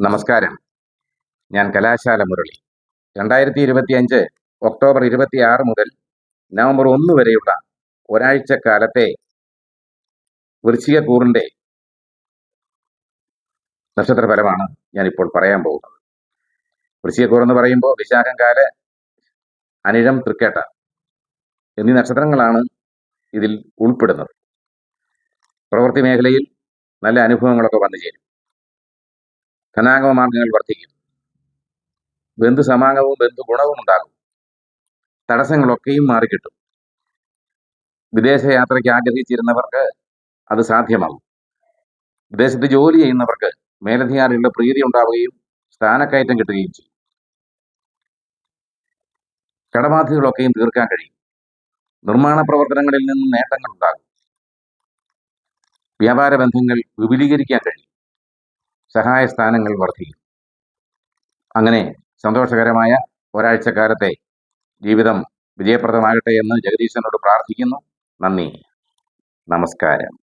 നമസ്കാരം. ഞാൻ കലാശാല മുരളി. രണ്ടായിരത്തി ഇരുപത്തി അഞ്ച് ഒക്ടോബർ ഇരുപത്തി ആറ് മുതൽ നവംബർ ഒന്ന് വരെയുള്ള ഒരാഴ്ച കാലത്തെ വൃശ്ചികക്കൂറിന്റെ നക്ഷത്രഫലമാണ് ഞാനിപ്പോൾ പറയാൻ പോകുന്നത്. വൃശ്ചികക്കൂർ എന്ന് പറയുമ്പോൾ വിശാഖം അനിഴം തൃക്കേട്ട എന്നീ നക്ഷത്രങ്ങളാണ് ഇതിൽ ഉൾപ്പെടുന്നത്. പ്രവൃത്തി മേഖലയിൽ നല്ല അനുഭവങ്ങളൊക്കെ വന്നു ചേരും ധനാഗമ മാർഗങ്ങൾ വർദ്ധിക്കും. ബന്ധു സമാഗമവും ബന്ധു ഗുണവും ഉണ്ടാകും. തടസ്സങ്ങളൊക്കെയും മാറിക്കിട്ടും. വിദേശ യാത്രയ്ക്ക് ആഗ്രഹിച്ചിരുന്നവർക്ക് അത് സാധ്യമാകും. വിദേശത്ത് ജോലി ചെയ്യുന്നവർക്ക് മേലധികാരികളുടെ പ്രീതി ഉണ്ടാവുകയും സ്ഥാനക്കയറ്റം കിട്ടുകയും ചെയ്യും. കടബാധ്യതകളൊക്കെയും തീർക്കാൻ കഴിയും. നിർമ്മാണ പ്രവർത്തനങ്ങളിൽ നിന്നും നേട്ടങ്ങൾ ഉണ്ടാകും വ്യാപാര ബന്ധങ്ങൾ വിപുലീകരിക്കാൻ കഴിയും. സഹായ സ്ഥാനങ്ങൾ വർദ്ധിക്കും. അങ്ങനെ സന്തോഷകരമായ ഒരാഴ്ചക്കാലത്തെ ജീവിതം വിജയപ്രദമാകട്ടെ എന്ന് ജഗദീശനോട് പ്രാർത്ഥിക്കുന്നു. നന്ദി. നമസ്കാരം.